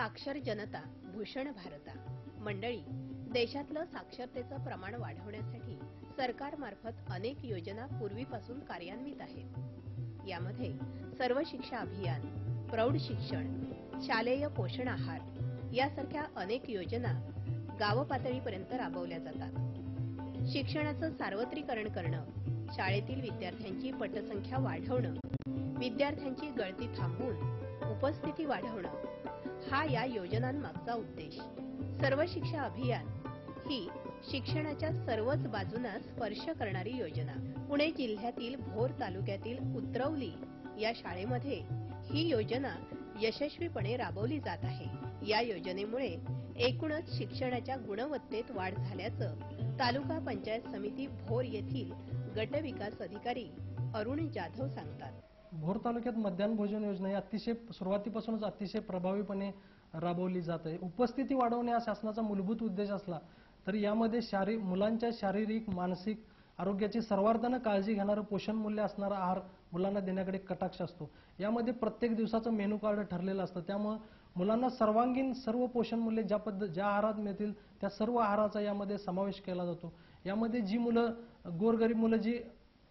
साक्षर जनता भूषण भारता. मंडळी देशातलं साक्षरतेचं प्रमाण वाढवण्यासाठी सरकारमार्फत अनेक योजना पूर्वीपासून कार्यान्वित आहेत. यामध्ये सर्व शिक्षा अभियान प्रौढ शिक्षण शालेय पोषण आहार यासारख्या अनेक योजना गावपातळीपर्यंत राबवल्या जातात. शिक्षणाचं सार्वत्रिकरण करणं शाळेतील विद्यार्थ्यांची पटसंख्या वाढवणं विद्यार्थ्यांची गळती थांबवून उपस्थिती वाढवणं हा या योजनांमागचा उद्देश. सर्व शिक्षा अभियान ही शिक्षणाच्या सर्वच बाजूंना स्पर्श करणारी योजना. पुणे जिल्ह्यातील भोर तालुक्यातील उतरवली या शाळेमध्ये ही योजना यशस्वीपणे राबवली जात आहे. या योजनेमुळे एकूणच शिक्षणाच्या गुणवत्तेत वाढ झाल्याचं तालुका पंचायत समिती भोर येथील गट विकास अधिकारी अरुण जाधव सांगतात. भोर तालुक्यात मध्यान्ह भोजन योजना ही अतिशय सुरुवातीपासूनच अतिशय प्रभावीपणे राबवली जात आहे. उपस्थिती वाढवणे हा शासनाचा मूलभूत उद्देश असला तरी यामध्ये शारी मुलांच्या शारीरिक मानसिक आरोग्याची सर्वार्थानं काळजी घेणारं पोषण मूल्य असणारा आहार मुलांना देण्याकडे कटाक्ष असतो. यामध्ये प्रत्येक दिवसाचं मेनू कार्ड ठरलेलं असतं. त्यामुळं मुलांना सर्वांगीण सर्व पोषण मूल्य ज्या पद्धत ज्या आहारात मिळतील त्या सर्व आहाराचा यामध्ये समावेश केला जातो. यामध्ये जी मुलं गोरगरीब मुलं जी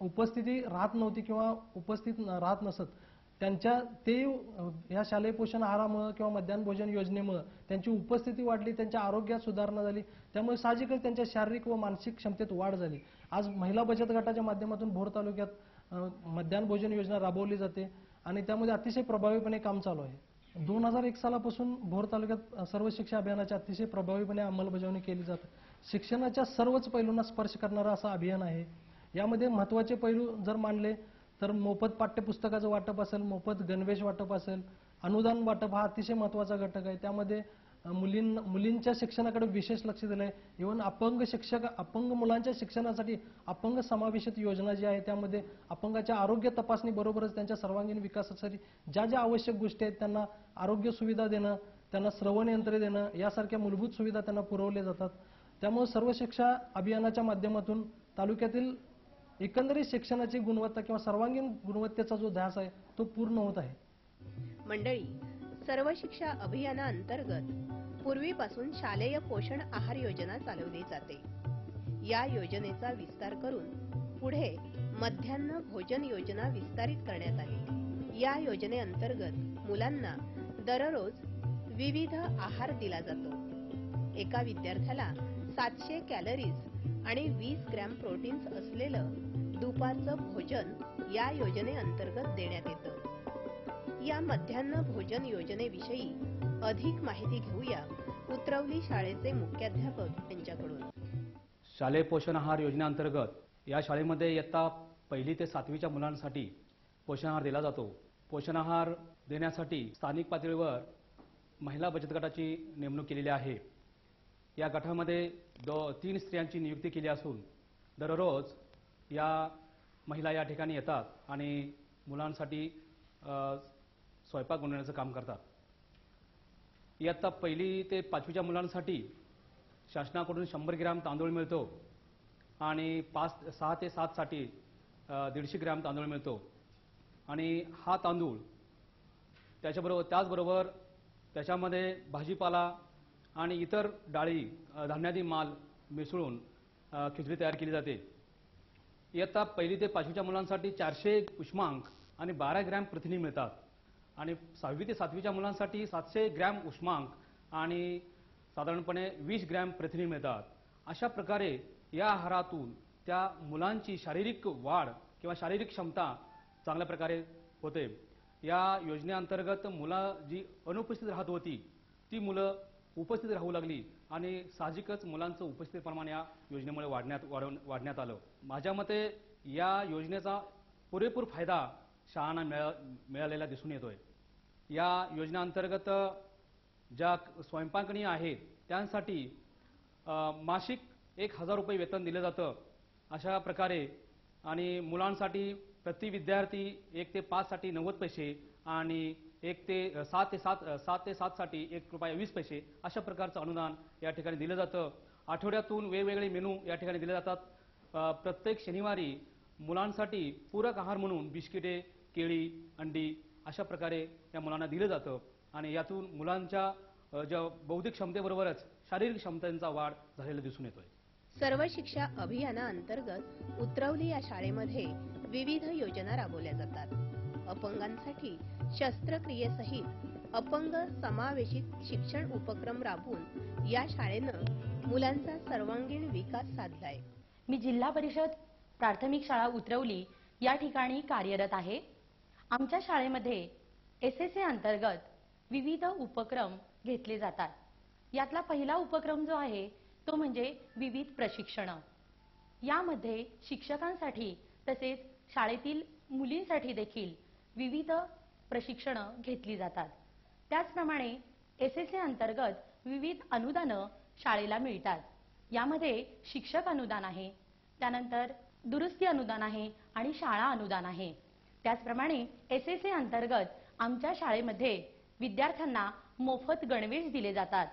उपस्थिती राहत नव्हती किंवा उपस्थित न- राहत नसत. त्यांच्या ते ह्या शालेय पोषण आहारामुळे किंवा मध्यान्ह भोजन योजनेमुळे त्यांची उपस्थिती वाढली त्यांच्या आरोग्यात सुधारणा झाली. त्यामुळे साहजिकच त्यांच्या शारीरिक व मानसिक क्षमतेत वाढ झाली. आज महिला बचत गटाच्या माध्यमातून भोर तालुक्यात मध्यान्ह भोजन योजना राबवली जाते आणि त्यामध्ये अतिशय प्रभावीपणे काम चालू आहे. दोन हजार एक सालापासून भोर तालुक्यात सर्व शिक्षा अभियानाची अतिशय प्रभावीपणे अंमलबजावणी केली जाते. शिक्षणाच्या सर्वच पैलूंना स्पर्श करणारं असं अभियान आहे. यामध्ये महत्त्वाचे पैलू जर मानले तर मोफत पाठ्यपुस्तकाचं वाटप असेल मोफत गणवेश वाटप असेल अनुदान वाटप हा अतिशय महत्त्वाचा घटक आहे. त्यामध्ये मुलीं मुलींच्या शिक्षणाकडे विशेष लक्ष दिलं आहे इव्हन अपंग शिक्षक अपंग मुलांच्या शिक्षणासाठी अपंग समावेशित योजना जी आहे त्यामध्ये अपंगाच्या आरोग्य तपासणी बरोबरच त्यांच्या सर्वांगीण विकासासाठी ज्या ज्या आवश्यक गोष्टी आहेत त्यांना आरोग्य सुविधा देणं त्यांना श्रवण यंत्रे देणं यासारख्या मूलभूत सुविधा त्यांना पुरवल्या जातात. त्यामुळे सर्व शिक्षा अभियानाच्या माध्यमातून तालुक्यातील एकंदरीत शिक्षणाची गुणवत्ता किंवा सर्वांगीण गुणवत्तेचा जो ध्यास आहे तो पूर्ण होत आहे. मंडळी सर्व शिक्षा अभियानाअंतर्गत पूर्वीपासून शालेय पोषण आहार योजना चालवली जाते. या योजनेचा विस्तार करून पुढे मध्यान्ह भोजन योजना विस्तारित करण्यात आली. या योजनेअंतर्गत मुलांना दररोज विविध आहार दिला जातो. एका विद्यार्थ्याला सातशे कॅलरीज आणि वीस ग्रॅम प्रोटीन्स असलेलं दुपारचं भोजन या योजनेअंतर्गत देण्यात येतं. या मध्यान्ह भोजन योजनेविषयी अधिक माहिती घेऊया उतरवली शाळेचे मुख्याध्यापक यांच्याकडून. शालेय पोषण आहार योजनेअंतर्गत या शाळेमध्ये इयत्ता पहिली ते सातवीच्या मुलांसाठी पोषण आहार दिला जातो. पोषण आहार देण्यासाठी स्थानिक पातळीवर महिला बचत गटाची नेमणूक केलेली आहे. या गटामध्ये दो तीन स्त्रियांची नियुक्ती केली असून दररोज या महिला या ठिकाणी येतात आणि मुलांसाठी स्वयंपाक बनवण्याचं काम करतात. इयत्ता पहिली ते पाचवीच्या मुलांसाठी शासनाकडून शंभर ग्रॅम तांदूळ मिळतो आणि पाच सहा ते सातसाठी दीडशे ग्रॅम तांदूळ मिळतो. आणि हा तांदूळ त्याच्याबरोबर त्याचबरोबर त्याच्यामध्ये भाजीपाला आणि इतर डाळी धान्यादी माल मिसळून खिचडी तयार केली जाते. इयत्ता पहिली ते पाचवीच्या मुलांसाठी चारशे उष्मांक आणि बारा ग्रॅम प्रथिने मिळतात. आणि सहावी ते सातवीच्या मुलांसाठी सातशे ग्रॅम उष्मांक आणि साधारणपणे वीस ग्रॅम प्रथिने मिळतात. अशा प्रकारे या आहारातून त्या मुलांची शारीरिक वाढ किंवा शारीरिक क्षमता चांगल्या प्रकारे होते. या योजनेअंतर्गत मुलं जी अनुपस्थित राहत होती ती मुलं उपस्थित राहू लागली आणि साहजिकच मुलांचं उपस्थित प्रमाण या योजनेमुळे वाढण्यात वाढवून वाढण्यात आलं. माझ्या मते या योजनेचा पुरेपूर फायदा शाळांना मिळा मिळालेला दिसून येतोय. या योजनेअंतर्गत ज्या स्वयंपाकणी आहेत त्यांसाठी मासिक एक हजार रुपये वेतन दिलं जातं अशा प्रकारे आणि मुलांसाठी प्रति विद्यार्थी एक ते पाचसाठी नव्वद पैसे आणि एक ते सात ते सात सात ते सातसाठी एक रुपया वीस पैसे अशा प्रकारचं अनुदान या ठिकाणी दिलं जातं. आठवड्यातून वेगवेगळे मेनू या ठिकाणी दिले जातात. प्रत्येक शनिवारी मुलांसाठी पूरक आहार म्हणून बिस्किटे केळी अंडी अशा प्रकारे या मुलांना दिलं जातं. आणि यातून मुलांच्या ज्या बौद्धिक क्षमतेबरोबरच शारीरिक क्षमतेचा वाढ झालेला दिसून येतोय. सर्व शिक्षा अभियानाअंतर्गत उतरवली या शाळेमध्ये विविध योजना राबवल्या जातात. अपंगांसाठी शस्त्रक्रियेसहित अपंग समावेशित शिक्षण उपक्रम राबवून या शाळेनं मुलांचा सर्वांगीण विकास साधलाय. मी जिल्हा परिषद प्राथमिक शाळा उतरवली या ठिकाणी कार्यरत आहे. आमच्या शाळेमध्ये एस एस ए अंतर्गत विविध उपक्रम घेतले जातात. यातला पहिला उपक्रम जो आहे तो म्हणजे विविध प्रशिक्षण. यामध्ये शिक्षकांसाठी तसेच शाळेतील मुलींसाठी देखील विविध प्रशिक्षण घेतली जातात. त्याचप्रमाणे एस एस ए अंतर्गत विविध अनुदानं शाळेला मिळतात. यामध्ये शिक्षक अनुदान आहे त्यानंतर दुरुस्ती अनुदान आहे आणि शाळा अनुदान आहे. त्याचप्रमाणे एस एस ए अंतर्गत आमच्या शाळेमध्ये विद्यार्थ्यांना मोफत गणवेश दिले जातात.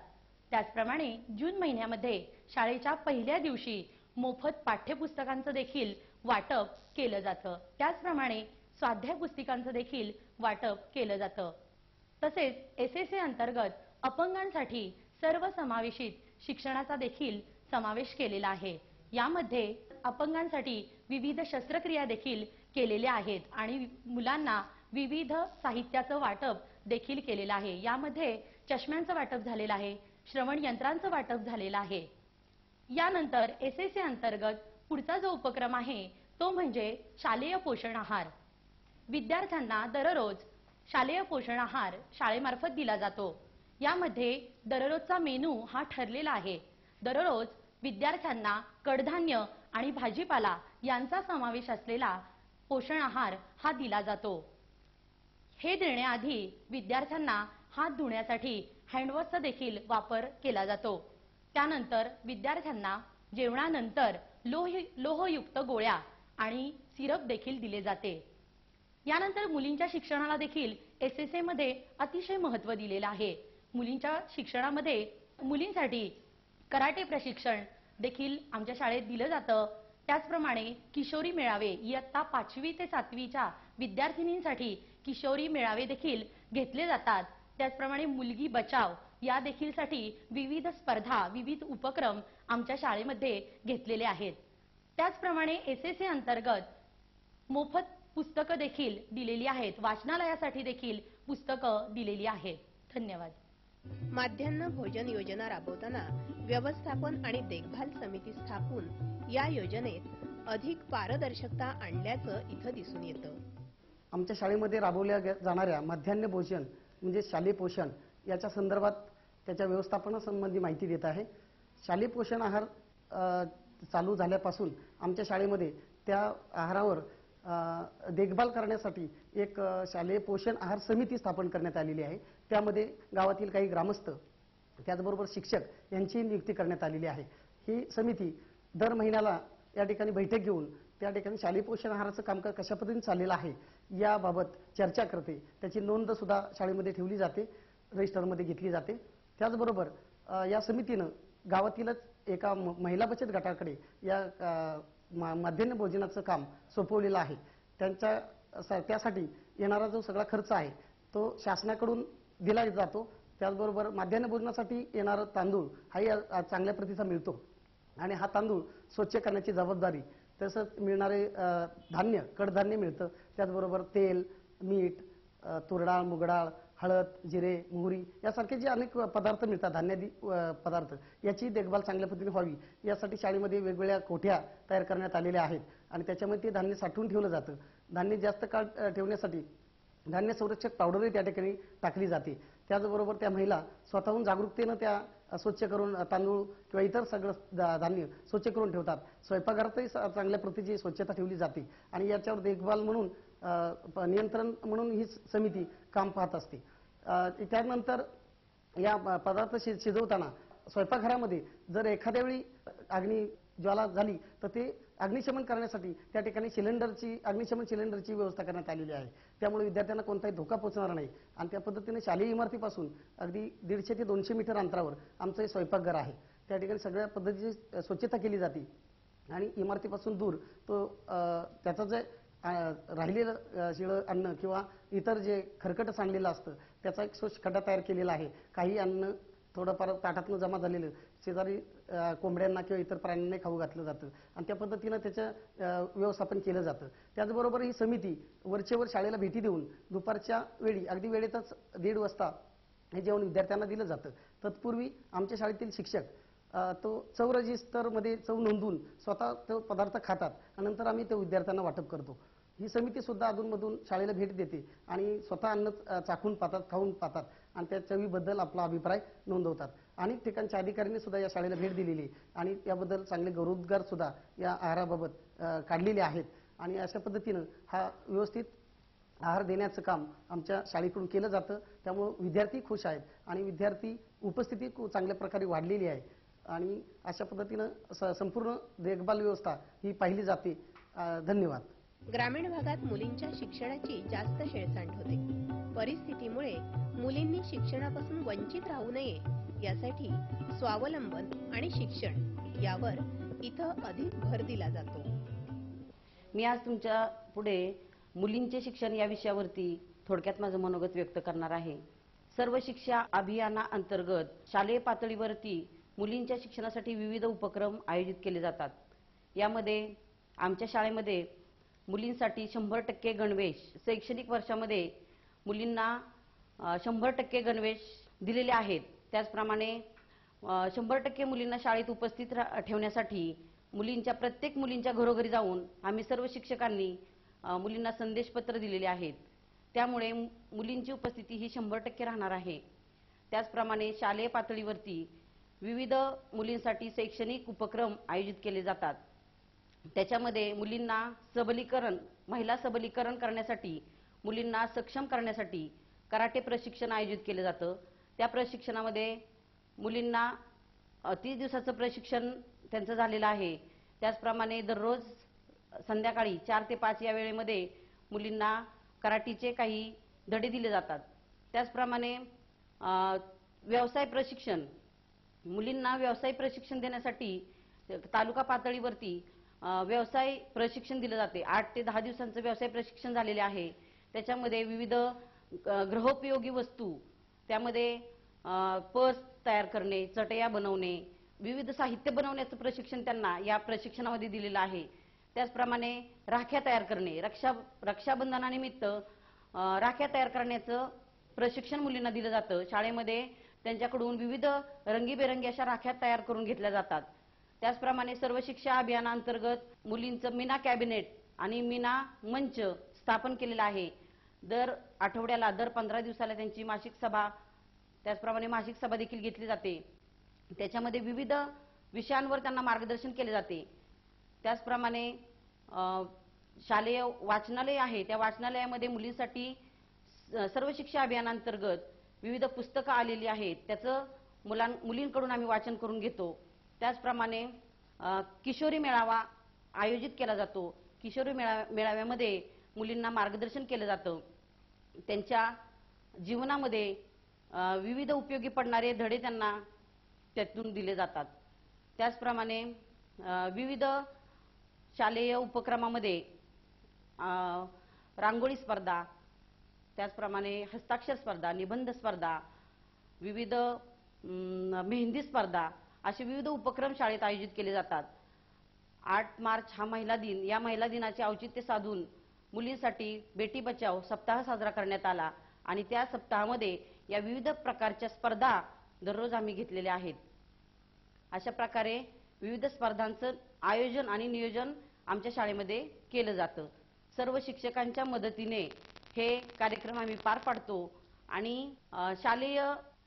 त्याचप्रमाणे जून महिन्यामध्ये शाळेच्या पहिल्या दिवशी मोफत पाठ्यपुस्तकांचं देखील वाटप केलं जातं. त्याचप्रमाणे स्वाध्याय पुस्तिकांचं देखील वाटप केलं जातं. तसेच एस एस ए अंतर्गत अपंगांसाठी सर्व समावेशित शिक्षणाचा देखील समावेश केलेला आहे. यामध्ये अपंगांसाठी विविध शस्त्रक्रिया देखील केलेल्या आहेत आणि मुलांना विविध साहित्याचं वाटप देखील केलेलं आहे. यामध्ये चष्म्यांचं वाटप झालेलं आहे श्रवण यंत्रांचं वाटप झालेलं आहे. यानंतर एस एस ए अंतर्गत पुढचा जो उपक्रम आहे तो म्हणजे शालेय पोषण आहार. विद्यार्थ्यांना दररोज शालेय पोषण आहार शाळेमार्फत दिला जातो. यामध्ये दररोजचा मेनू हा ठरलेला आहे. दररोज विद्यार्थ्यांना कडधान्य आणि भाजीपाला यांचा समावेश असलेला पोषण आहार हा दिला जातो. हे देण्याआधी विद्यार्थ्यांना हात धुण्यासाठी हँडवॉशचा देखील वापर केला जातो. त्यानंतर विद्यार्थ्यांना जेवणानंतर लोह लोहयुक्त गोळ्या आणि सिरप देखील दिले जाते. यानंतर मुलींच्या शिक्षणाला देखील एस एस ए मध्ये अतिशय महत्त्व दिलेलं आहे. मुलींच्या शिक्षणामध्ये मुलींसाठी कराटे प्रशिक्षण देखील आमच्या शाळेत दिलं जातं. त्याचप्रमाणे किशोरी मेळावे इयत्ता पाचवी ते सातवीच्या विद्यार्थिनींसाठी किशोरी मेळावे देखील घेतले जातात. त्याचप्रमाणे मुलगी बचाव या देखीलसाठी विविध स्पर्धा विविध उपक्रम आमच्या शाळेमध्ये घेतलेले आहेत. त्याचप्रमाणे एस एस ए अंतर्गत मोफत पुस्तकं देखील दिलेली आहेत. वाचनालयासाठी देखील पुस्तकं दिलेली आहेत. धन्यवाद. माध्यान्ह भोजन योजना राबवताना व्यवस्थापन आणि देखभाल समिती स्थापून या योजनेत अधिक पारदर्शकता आणल्याचं इथं दिसून येतं. आमच्या शाळेमध्ये राबवल्या जाणाऱ्या माध्यान्ह भोजन म्हणजे शालेय पोषण याच्या संदर्भात त्याच्या व्यवस्थापनासंबंधी माहिती देत आहे. शालेय पोषण आहार चालू झाल्यापासून आमच्या शाळेमध्ये त्या आहारावर देखभाल करण्यासाठी एक शालेय पोषण आहार समिती स्थापन करण्यात आलेली आहे. त्यामध्ये गावातील काही ग्रामस्थ त्याचबरोबर शिक्षक यांची नियुक्ती करण्यात आलेली आहे. ही समिती दर महिन्याला या ठिकाणी बैठक घेऊन त्या ठिकाणी शालेय पोषण आहाराचं कामकाज कशा पद्धतीने चाललेलं आहे याबाबत चर्चा करते. त्याची नोंद सुद्धा शाळेमध्ये ठेवली जाते रजिस्टरमध्ये घेतली जाते. त्याचबरोबर या समितीनं गावातीलच एका म- महिला बचत गटाकडे या अ, मध्यान्ह भोजनाचं काम सोपवलेलं आहे. त्यांच्या त्यासाठी येणारा जो सगळा खर्च आहे तो शासनाकडून दिला जातो. त्याचबरोबर माध्यान्ह भोजनासाठी येणारा तांदूळ हाही चांगल्या प्रतीचा मिळतो. आणि हा तांदूळ स्वच्छ करण्याची जबाबदारी तसंच मिळणारे धान्य कडधान्य मिळतं. त्याचबरोबर तेल मीठ तुरडाळ मुगडाळ हळद जिरे मोहरी यासारखे जे अनेक पदार्थ मिळतात धान्यादी पदार्थ याची देखभाल चांगल्या पद्धतीने व्हावी. यासाठी शाळेमध्ये वेगवेगळ्या कोठ्या तयार करण्यात आलेल्या आहेत आणि त्याच्यामध्ये ते धान्य साठवून ठेवलं जातं. धान्य जास्त काळ ठेवण्यासाठी धान्य संरक्षक पावडरही त्या ठिकाणी टाकली जाते. त्याचबरोबर त्या महिला स्वतःहून जागरूकतेनं त्या स्वच्छ करून तांदूळ किंवा इतर सगळं धान्य स्वच्छ करून ठेवतात. स्वयंपाकघरातही स- चांगल्या प्रतीची स्वच्छता ठेवली जाते आणि याच्यावर देखभाल म्हणून नियंत्रण म्हणून ही समिती काम पाहत असते. त्यानंतर या पदार्थ शि- शिजवताना स्वयंपाकघरामध्ये जर एखाद्या वेळी अग्नी ज्वाला झाली तर ते अग्निशमन करण्यासाठी त्या ठिकाणी सिलेंडरची अग्निशमन सिलेंडरची व्यवस्था करण्यात आलेली आहे. त्यामुळे विद्यार्थ्यांना कोणताही धोका पोहोचणार नाही. आणि त्या पद्धतीने शालेय इमारतीपासून अगदी दीडशे ते दोनशे मीटर अंतरावर आमचं हे स्वयंपाकघर आहे. त्या ठिकाणी सगळ्या पद्धतीची स्वच्छता केली जाते. आणि इमारतीपासून दूर तो त्याचा त्याचं जे राहिलेलं शिळं अन्न किंवा इतर जे खरकट सांगलेलं असतं त्याचा एक स्वच्छ खड्डा तयार केलेला आहे. काही अन्न थोडंफार ताटातनं जमा झालेलं शेजारी कोंबड्यांना किंवा इतर प्राण्यांना खाऊ घातलं जातं. आणि त्या पद्धतीनं त्याचं व्यवस्थापन केलं जातं. त्याचबरोबर ही समिती वरचेवर शाळेला भेटी देऊन दुपारच्या वेळी अगदी वेळेतच दीड वाजता हे जेवण विद्यार्थ्यांना दिलं जातं. तत्पूर्वी आमच्या शाळेतील शिक्षक तो चव रजिस्टरमध्ये चव नोंदवून स्वतः तो पदार्थ खातात आणि नंतर आम्ही ते विद्यार्थ्यांना वाटप करतो. ही समिती सुद्धा अधूनमधून शाळेला भेट देते आणि स्वतः अन्न चाखून पाहतात खाऊन पाहतात आणि त्या चवीबद्दल आपला अभिप्राय नोंदवतात. अनेक ठिकाणच्या अधिकाऱ्यांनी सुद्धा या शाळेला भेट दिलेली आहे आणि त्याबद्दल चांगले गौरवोद्गार सुद्धा या आहाराबाबत काढलेले आहेत. आणि अशा पद्धतीनं हा व्यवस्थित आहार देण्याचं काम आमच्या शाळेकडून केलं जातं. त्यामुळं विद्यार्थी खुश आहेत आणि विद्यार्थी उपस्थिती खूप चांगल्या प्रकारे वाढलेली आहे. आणि अशा पद्धतीनं स- संपूर्ण देखभाल व्यवस्था ही पाहिली जाते. धन्यवाद. ग्रामीण भागात मुलींच्या शिक्षणाची जास्त शेळसांड होते. परिस्थितीमुळे मुलींनी शिक्षणापासून वंचित राहू नये यासाठी स्वावलंबन आणि शिक्षण यावर इथं अधिक भर दिला जातो. मी आज तुमच्यापुढे मुलींचे शिक्षण या विषयावरती थोडक्यात माझं मनोगत व्यक्त करणार आहे. सर्व शिक्षा अभियानाअंतर्गत शालेय पातळीवरती मुलींच्या शिक्षणासाठी विविध उपक्रम आयोजित केले जातात. यामध्ये आमच्या शाळेमध्ये मुलींसाठी शंभर टक्के गणवेश. शैक्षणिक वर्षामध्ये मुलींना शंभर टक्के गणवेश दिलेले आहेत. त्याचप्रमाणे शंभर टक्के मुलींना शाळेत उपस्थित रा- ठेवण्यासाठी मुलींच्या प्रत्येक मुलींच्या घरोघरी जाऊन आम्ही सर्व शिक्षकांनी मुलींना संदेशपत्र दिलेले आहेत. त्यामुळे मु- मुलींची उपस्थिती ही शंभर टक्के राहणार आहे. त्याचप्रमाणे शालेय पातळीवरती विविध मुलींसाठी शैक्षणिक उपक्रम आयोजित केले जातात. त्याच्यामध्ये मुलींना सबलीकरण महिला सबलीकरण करण्यासाठी मुलींना सक्षम करण्यासाठी कराटे प्रशिक्षण आयोजित केलं जातं. त्या प्रशिक्षणामध्ये मुलींना तीस दिवसाचं प्रशिक्षण त्यांचं झालेलं आहे. त्याचप्रमाणे दररोज संध्याकाळी चार ते पाच या वेळेमध्ये मुलींना कराटीचे काही धडे दिले जातात. त्याचप्रमाणे व्यवसाय प्रशिक्षण. मुलींना व्यवसाय प्रशिक्षण देण्यासाठी तालुका पातळीवरती व्यवसाय प्रशिक्षण दिलं जाते. आठ ते दहा दिवसांचं व्यवसाय प्रशिक्षण झालेले आहे. त्याच्यामध्ये विविध ग्रहोपयोगी गृहोपयोगी वस्तू त्यामध्ये पर्स तयार करणे चटया बनवणे विविध साहित्य बनवण्याचं प्रशिक्षण त्यांना या प्रशिक्षणामध्ये दिलेलं आहे. त्याचप्रमाणे राख्या तयार करणे रक्षा रक्षाबंधनानिमित्त राख्या तयार करण्याचं प्रशिक्षण मुलींना दिलं जातं. शाळेमध्ये त्यांच्याकडून विविध रंगीबेरंगी अशा राख्या तयार करून घेतल्या जातात. त्याचप्रमाणे सर्व शिक्षा अभियानांतर्गत मुलींचं मीना कॅबिनेट आणि मीना मंच स्थापन केलेला आहे. दर आठवड्याला दर पंधरा दिवसाला त्यांची मासिक सभा त्याचप्रमाणे मासिक सभा देखील घेतली जाते. त्याच्यामध्ये विविध विषयांवर त्यांना मार्गदर्शन केले जाते. त्याचप्रमाणे शालेय वाचनालय आहे. त्या वाचनालयामध्ये मुलींसाठी सर्व शिक्षा अभियानांतर्गत विविध पुस्तकं आलेली आहेत. त्याचं मुलां मुलींकडून आम्ही वाचन करून घेतो. त्याचप्रमाणे किशोरी मेळावा आयोजित केला जातो. किशोरी मेळा मेळाव्यामध्ये मुलींना मार्गदर्शन केलं जातं. त्यांच्या जीवनामध्ये विविध उपयोगी पडणारे धडे त्यांना त्यातून दिले जातात. त्याचप्रमाणे विविध शालेय उपक्रमामध्ये रांगोळी स्पर्धा त्याचप्रमाणे हस्ताक्षर स्पर्धा निबंध स्पर्धा विविध मेहंदी स्पर्धा असे विविध उपक्रम शाळेत आयोजित केले जातात. आठ मार्च हा महिला दिन. या महिला दिनाचे औचित्य साधून मुलींसाठी बेटी बचाव सप्ताह साजरा करण्यात आला आणि त्या सप्ताहामध्ये या विविध प्रकारच्या स्पर्धा दररोज आम्ही घेतलेल्या आहेत. अशा प्रकारे विविध स्पर्धांचं आयोजन आणि नियोजन आमच्या शाळेमध्ये केलं जातं. सर्व शिक्षकांच्या मदतीने हे कार्यक्रम आम्ही पार पाडतो आणि शालेय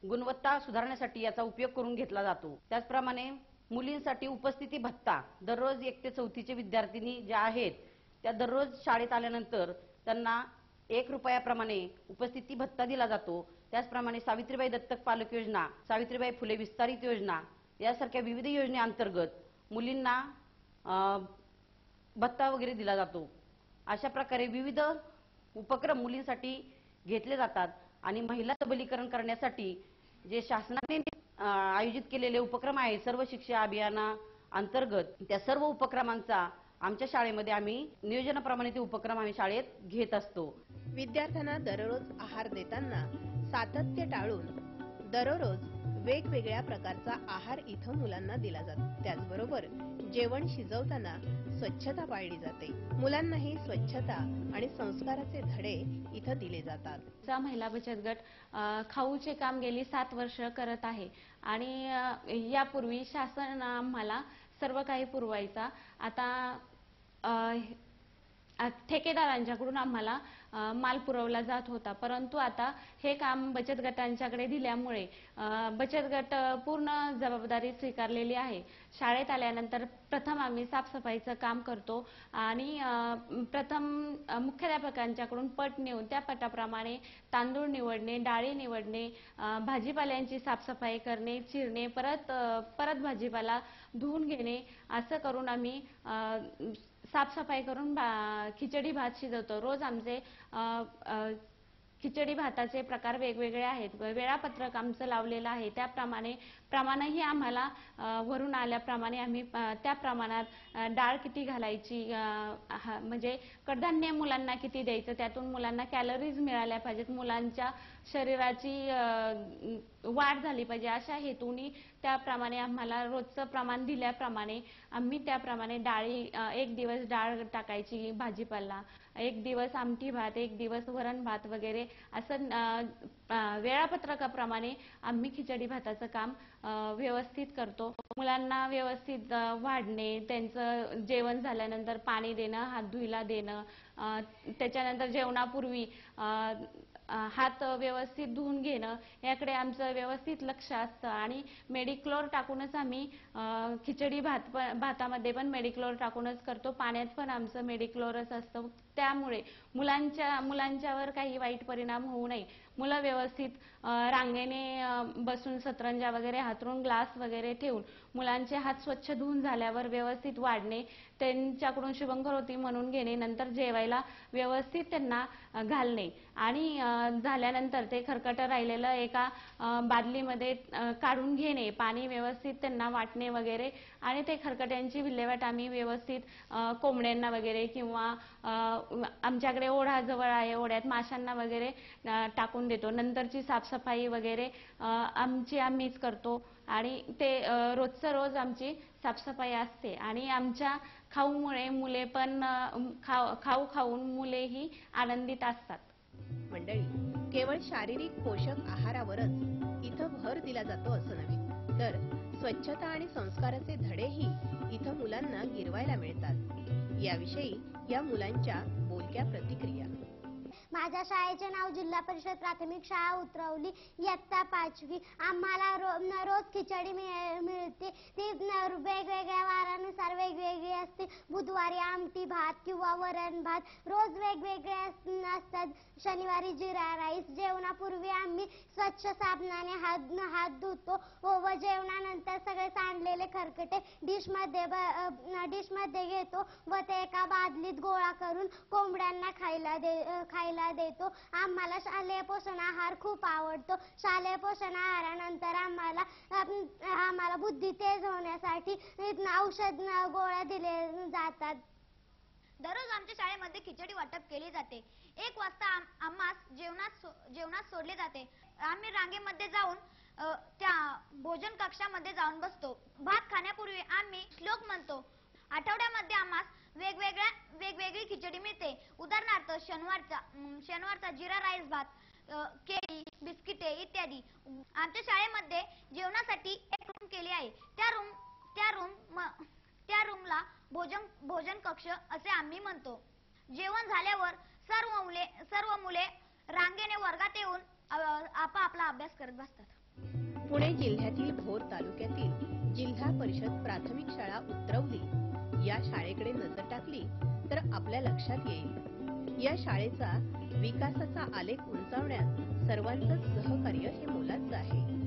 गुणवत्ता सुधारण्यासाठी याचा उपयोग करून घेतला जातो. त्याचप्रमाणे मुलींसाठी उपस्थिती भत्ता दररोज एक ते चौथीचे विद्यार्थिनी ज्या आहेत त्या दररोज शाळेत आल्यानंतर त्यांना एक रुपयाप्रमाणे उपस्थिती भत्ता दिला जातो. त्याचप्रमाणे सावित्रीबाई दत्तक पालक योजना सावित्रीबाई फुले विस्तारित योजना यासारख्या विविध योजनेअंतर्गत मुलींना भत्ता वगैरे दिला जातो. अशा प्रकारे विविध उपक्रम मुलींसाठी घेतले जातात आणि महिला सबलीकरण करण्यासाठी जे शासनाने आयोजित केलेले उपक्रम आहेत सर्व शिक्षा अभियाना अंतर्गत त्या सर्व उपक्रमांचा आमच्या शाळेमध्ये आम्ही नियोजनाप्रमाणे ते उपक्रम आम्ही शाळेत घेत असतो. विद्यार्थ्यांना दररोज आहार देताना सातत्य टाळून दररोज वेगवेगळ्या प्रकारचा आहार इथं मुलांना दिला जातो. त्याचबरोबर जेवण शिजवताना स्वच्छता पाळली जाते. मुलांनाही स्वच्छता आणि संस्काराचे धडे इथं दिले जातात. चा महिला बचत गट खाऊचे काम गेली सात वर्ष करत आहे. आणि यापूर्वी शासन आम्हाला सर्व काही पुरवायचा. आता अ, ठेकेदारांच्याकडून आम्हाला माल पुरवला जात होता. परंतु आता हे काम बचत गटांच्याकडे दिल्यामुळे बचत गट पूर्ण जबाबदारी स्वीकारलेली आहे. शाळेत आल्यानंतर प्रथम आम्ही साफसफाईचं काम करतो आणि प्रथम मुख्याध्यापकांच्याकडून पट नेऊन त्या पटाप्रमाणे तांदूळ निवडणे डाळी निवडणे भाजीपाल्यांची साफसफाई करणे चिरणे परत परत भाजीपाला धुवून घेणे असं करून आम्ही साफसफाई करून भा- खिचडी भात शिजवतो. रोज आमचे खिचडी भाताचे प्रकार वेगवेगळे आहेत. वेळापत्रक आमचं लावलेलं आहे. त्याप्रमाणे प्रमाणही आम्हाला वरून आल्याप्रमाणे आम्ही त्या प्रमाणात डाळ किती घालायची हा, म्हणजे कडधान्य मुलांना किती द्यायचं त्यातून मुलांना कॅलरीज मिळाल्या पाहिजेत. मुलांच्या शरीराची वाढ झाली पाहिजे. अशा हेतूनी त्याप्रमाणे आम्हाला रोजचं प्रमाण दिल्याप्रमाणे आम्ही त्याप्रमाणे डाळी एक दिवस डाळ टाकायची भाजीपाला एक दिवस आमटी भात एक दिवस वरण भात वगैरे असं वेळापत्रकाप्रमाणे आम्ही खिचडी भाताचं काम व्यवस्थित करतो. मुलांना व्यवस्थित वाढणे त्यांचं जेवण झाल्यानंतर पाणी देणं हात धुईला देणं त्याच्यानंतर जेवणापूर्वी हात व्यवस्थित धुवून घेणं याकडे आमचं व्यवस्थित लक्ष असतं. आणि मेडिक्लोर टाकूनच आम्ही खिचडी भात पण भातामध्ये पण मेडिक्लोर टाकूनच करतो. पाण्यात पण आमचं मेडिक्लोरच असतं. त्यामुळे मुलांच्या मुलांच्यावर काही वाईट परिणाम होऊ नये. मुलं व्यवस्थित रांगेने बसून सतरंजा वगैरे हातरून ग्लास वगैरे ठेवून मुलांचे हात स्वच्छ धुवून झाल्यावर व्यवस्थित वाढणे त्यांच्याकडून शुभंकर होती म्हणून घेणे नंतर जेवायला व्यवस्थित त्यांना घालणे. आणि झाल्यानंतर ते खरकटं राहिलेलं एका बादलीमध्ये काढून घेणे पाणी व्यवस्थित त्यांना वाटणे वगैरे. आणि ते खरकट्यांची विल्हेवाट आम्ही व्यवस्थित कोंबड्यांना वगैरे किंवा आमच्याकडे ओढा जवळ आहे ओढ्यात माशांना वगैरे टाकून देतो. नंतरची साफसफाई वगैरे आमची आम्हीच करतो. आणि ते रोजचं रोज आमची साफसफाई असते. आणि आमच्या खाऊमुळे मुले पण खाऊ खाऊ खाऊन मुलेही आनंदित असतात. मंडळी केवळ शारीरिक पोषक आहारावरच इथं भर दिला जातो असं नव्हे तर स्वच्छता आणि संस्काराचे धडेही इथं मुलांना गिरवायला मिळतात. याविषयी या मुलांच्या बोलक्या प्रतिक्रिया. माझ्या शाळेचे नाव जिल्हा परिषद प्राथमिक शाळा उतरवली. इयत्ता पाचवी. आम्हाला रो, रोज खिचडी मिळ- मिळते. ती वेगवेगळ्या वारानुसार वेगवेगळी असते. बुधवारी आमटी भात किंवा वरण भात. रोज वेगवेगळे असतात. शनिवारी जिरा राईस. जेवणापूर्वी आम्ही स्वच्छ साबणाने हात हात धुतो व जेवणानंतर सगळे सांडलेले खरकटे डिशमध्ये डिशमध्ये घेतो व ते एका बादलीत गोळा करून कोंबड्यांना खायला दे खायला खायला देतो. आम्हाला शालेय पोषण आहार खूप आवडतो. शालेय पोषण आहारानंतर आम्हाला आम्हाला बुद्धी तेज होण्यासाठी औषध गोळ्या दिले जातात. दररोज आमच्या शाळेमध्ये खिचडी वाटप केली जाते. एक वाजता आम्हास जेवणात जेवणात सोडले जाते. आम्ही रांगेमध्ये जाऊन त्या भोजन कक्षामध्ये जाऊन बसतो. भात खाण्यापूर्वी आम्ही श्लोक म्हणतो. आठवड्यामध्ये आम्हास वेगवेगळ्या वेगवेगळी खिचडी मिळते. उदाहरणार्थ शनिवारचा शनिवारचा जिरा राईस भात केळी बिस्किटे इत्यादी. आमच्या शाळेमध्ये जेवणासाठी एक रूम केली आहे. त्या रूम त्या रूम त्या रूमला भोजन भोजन कक्ष असे आम्ही म्हणतो. जेवण झाल्यावर सर्व मुले सर्व मुले रांगेने वर्गात येऊन आपापला अभ्यास करत बसतात. पुणे जिल्ह्यातील भोर तालुक्यातील जिल्हा परिषद प्राथमिक शाळा उतरवली. या शाळेकडे नजर टाकली तर आपल्या लक्षात येईल. या शाळेचा विकासाचा आलेख उंचावण्यात सर्वांचं सहकार्य हे मोलाचं आहे.